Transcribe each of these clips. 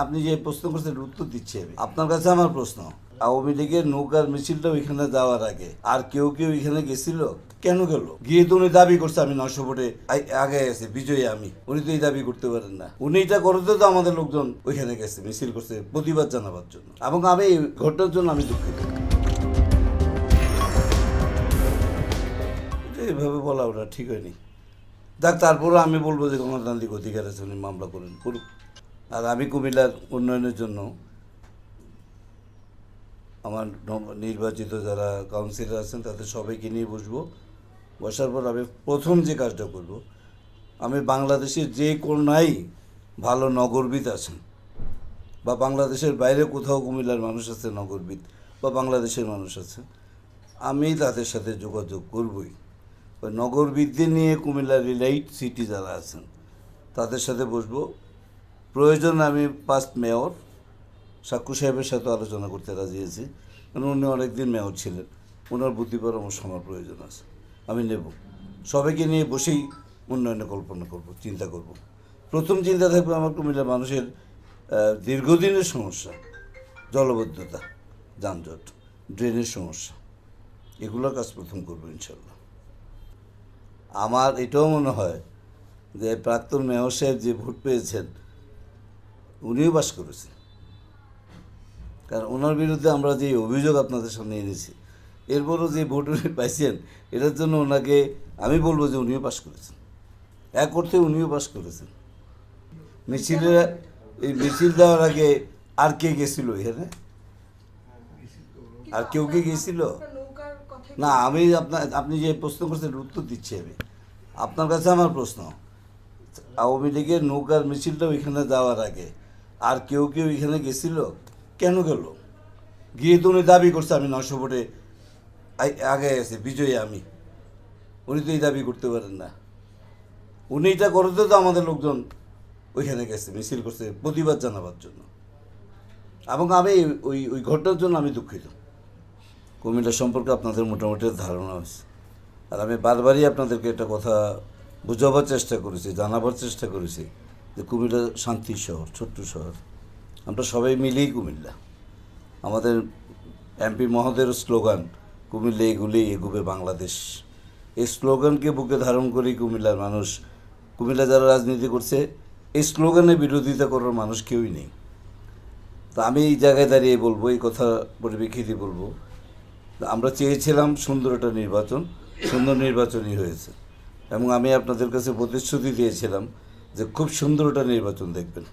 আপনি যে প্রশ্ন করছেন উত্তর দিচ্ছি আমি। আপনার কাছে আমার প্রশ্ন, আওয়ামী লীগের নৌকার মিছিলটা ওইখানে যাওয়ার আগে আর কেউ কেউ ওইখানে গেছিল? কেন গেল? গিয়ে তো উনি দাবি করছে, আমি নশো ভোটে আগে গেছে বিজয়ী আমি। উনি তো এই দাবি করতে পারেন না। উনি এটা করতে তো আমাদের লোকজন ওইখানে গেছে, মিছিল করছে, প্রতিবাদ জানাবার জন্য। এবং আমি এই ঘটনার জন্য আমি দুঃখিত। এইভাবে বলা ওটা ঠিক হয়নি। দেখ তারপরে আমি বলব যে গণতান্ত্রিক অধিকার আছে, উনি মামলা করেন, করুক। আর আমি কুমিল্লার উন্নয়নের জন্য আমার নির্বাচিত যারা কাউন্সিলর আছেন, তাদের সবাইকে নিয়ে বসবো। বসার পর আমি প্রথম যে কাজটা করব, আমি বাংলাদেশের যে কোনাই ভালো নগরবিদ আছেন, বা বাংলাদেশের বাইরে কোথাও কুমিল্লার মানুষ আছে নগরবিদ, বা বাংলাদেশের মানুষ আছে, আমি তাদের সাথে যোগাযোগ করবই। নগরবিদদের নিয়ে কুমিল্লার রিলাইট সিটি যারা আছেন, তাদের সাথে বসবো। প্রয়োজন আমি ফার্স্ট মেয়র সাক্ষু সাহেবের সাথে আলোচনা করতে রাজি আছি। কারণ উনি অনেকদিন মেয়র ছিলেন। ওনার বুদ্ধি পরামর্শ আমার প্রয়োজন আছে। আমি নেব। সবাইকে নিয়ে বসেই উন্নয়নে কল্পনা করব, চিন্তা করব। প্রথম চিন্তা থাকবে আমার কুমিল্লার মানুষের দীর্ঘদিনের সমস্যা, জলবদ্ধতা, যানজট, ড্রেনের সমস্যা। এগুলোর কাজ প্রথম করব ইনশাল্লাহ আমার এটাও মনে হয় যে প্রাক্তন মেয়র সাহেব যে ভোট পেয়েছেন উনিও বাস করেছেন কারণ ওনার বিরুদ্ধে আমরা যে অভিযোগ আপনাদের সামনে এনেছি, এরপরও যে ভোট উনি পাইছেন, এটার জন্য ওনাকে আমি বলব যে উনিও পাস করেছেন। এক করতে উনিও পাস করেছেন। মিছিলে, এই মিছিল দেওয়ার আগে আর কে গেছিল এখানে? আর কেউ কে গেছিল? না, আমি আপনার, আপনি যে প্রশ্ন করছেন উত্তর দিচ্ছি আমি। আপনার কাছে আমার প্রশ্ন। আওয়ামী লীগের নৌকার মিছিলটা ওইখানে যাওয়ার আগে আর কেউ কেউ ওইখানে গেছিল? কেন গেল? গিয়ে তো উনি দাবি করছে আমি নশো ভোটে আগে গেছে বিজয়ী আমি। উনি তো এই দাবি করতে পারেন না। উনি এটা করতে তো আমাদের লোকজন ওইখানে গেছে, মিছিল করছে, প্রতিবাদ জানাবার জন্য। এবং আমি ওই ওই ঘটনার জন্য আমি দুঃখিত। কুমিল্লা সম্পর্কে আপনাদের মোটামুটি ধারণা হয়েছে। আর আমি বারবারই আপনাদেরকে একটা কথা বোঝাবার চেষ্টা করেছি, জানাবার চেষ্টা করেছি। যে কুমিল্লা শান্তির শহর, ছোট্ট শহর। আমরা সবাই মিলেই কুমিল্লা। আমাদের এমপি মহোদয়ের স্লোগান, কুমিল্লা এগুলি এগুবে বাংলাদেশ। এই স্লোগানকে বুকে ধারণ করেই কুমিল্লার মানুষ, কুমিল্লা যারা রাজনীতি করছে, এই স্লোগানের বিরোধিতা করার মানুষ কেউই নেই। তা আমি এই জায়গায় দাঁড়িয়ে বলব, এই কথা পরিপ্রেক্ষিতে বলব আমরা চেয়েছিলাম সুন্দর একটা নির্বাচন, সুন্দর নির্বাচনই হয়েছে। এবং আমি আপনাদের কাছে প্রতিশ্রুতি দিয়েছিলাম যে খুব সুন্দর একটা নির্বাচন দেখবেন।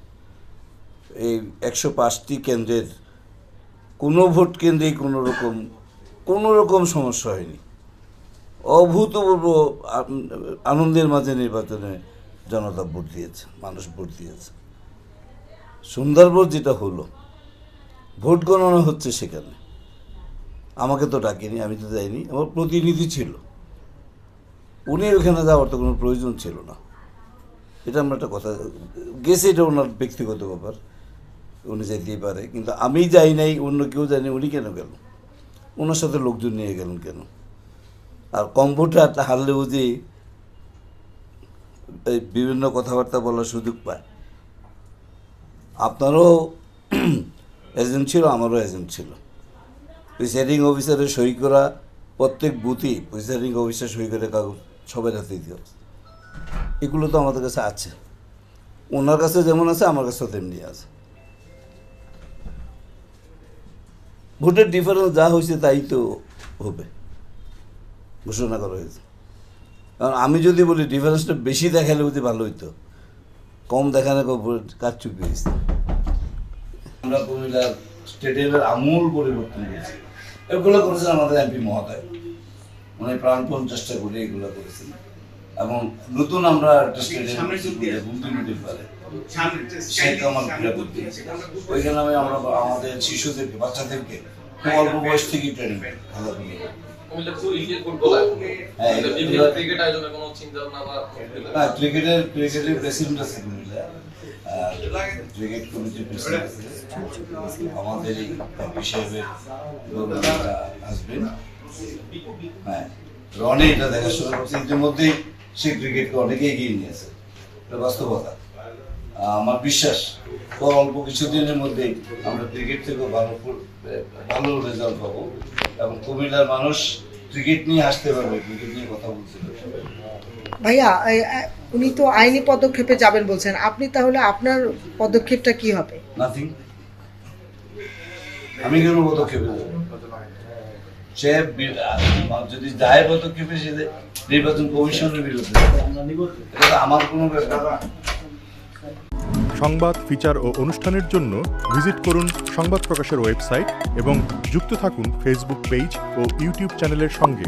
এই একশো পাঁচটি কেন্দ্রের কোনো ভোট কেন্দ্রেই কোনো রকম কোনো রকম সমস্যা হয়নি। অভূতপূর্ব আনন্দের মাঝে নির্বাচনে জনতা ভোট দিয়েছে, মানুষ ভোট দিয়েছে। সুন্দরবন যেটা হলো, ভোট গণনা হচ্ছে সেখানে। আমাকে তো ডাকেনি, আমি তো যাইনি, আমার প্রতিনিধি ছিল। উনি ওখানে যাওয়ার তো কোনো প্রয়োজন ছিল না। এটা আমরা একটা কথা, গেছে এটা ওনার ব্যক্তিগত ব্যাপার, উনি যেতেই পারে, কিন্তু আমি যাই নাই, অন্য কেউ জানি উনি কেন গেল? ওনার সাথে লোকজন নিয়ে গেলেন কেন? আর কম ভোটে একটা হারলেও যে এই বিভিন্ন কথাবার্তা বলার সুযোগ পায়। আপনারও এজেন্ট ছিল, আমারও এজেন্ট ছিল। প্রিসাইডিং অফিসারের সই করা প্রত্যেক বুথই প্রিসাইডিং অফিসার সই করে কাগজ সবাই হাতে হবে এগুলো তো আমাদের কাছে আছে। ওনার কাছে যেমন আছে, আমার কাছেও তেমনি আছে। ভোটের ডিফারেন্স যা হয়েছে তাই তো হবে। ঘোষণা করা হয়েছে। কারণ আমি যদি বলি ডিফারেন্সটা বেশি দেখালে যদি ভালো হইতো। কম দেখানো কাজ চুপি হয়েছে? আমরা কুমিল্লার স্টেডিয়ামের আমূল পরিবর্তন করেছি। এগুলো করেছেন আমাদের এমপি মহোদয়। মানে প্রাণপণ চেষ্টা করে এগুলো করেছেন। এবং নতুন আমরা শেখ কামাল ওইখানে আমি আমরা আমাদের শিশুদেরকে বাচ্চাদেরকে খুব অল্প বয়স থেকেই ট্রেনিং খেলাধুলা হ্যাঁ, ক্রিকেট ক্রিকেটের ক্রিকেটের প্রেসিডেন্ট আছে কুমিল্লা কমিটির প্রেসিডেন্ট আমাদের এই হ্যাঁ রনে এটা দেখাশোনা করছে। ইতিমধ্যেই সে ক্রিকেটকে অনেকে এগিয়ে নিয়েছে। এটা বাস্তবতা। আমার বিশ্বাস অল্প কিছুদিনের মধ্যেই আমরা ক্রিকেট থেকেও ভালো ভালো রেজাল্ট পাবো এবং কুমিল্লার মানুষ ক্রিকেট নিয়ে আসতে পারবে ক্রিকেট নিয়ে কথা বলতে পারবে। ভাইয়া উনি তো আইনি পদক্ষেপে যাবেন বলছেন। আপনি তাহলে আপনার পদক্ষেপটা কি হবে? নাথিং আমি কেন পদক্ষেপে যাব সে যদি যায় পদক্ষেপে সে নির্বাচন কমিশনের বিরুদ্ধে। আমার কোনো ব্যাপার সংবাদ, ফিচার ও অনুষ্ঠানের জন্য ভিজিট করুন সংবাদ প্রকাশের ওয়েবসাইট এবং যুক্ত থাকুন ফেসবুক পেজ ও ইউটিউব চ্যানেলের সঙ্গে।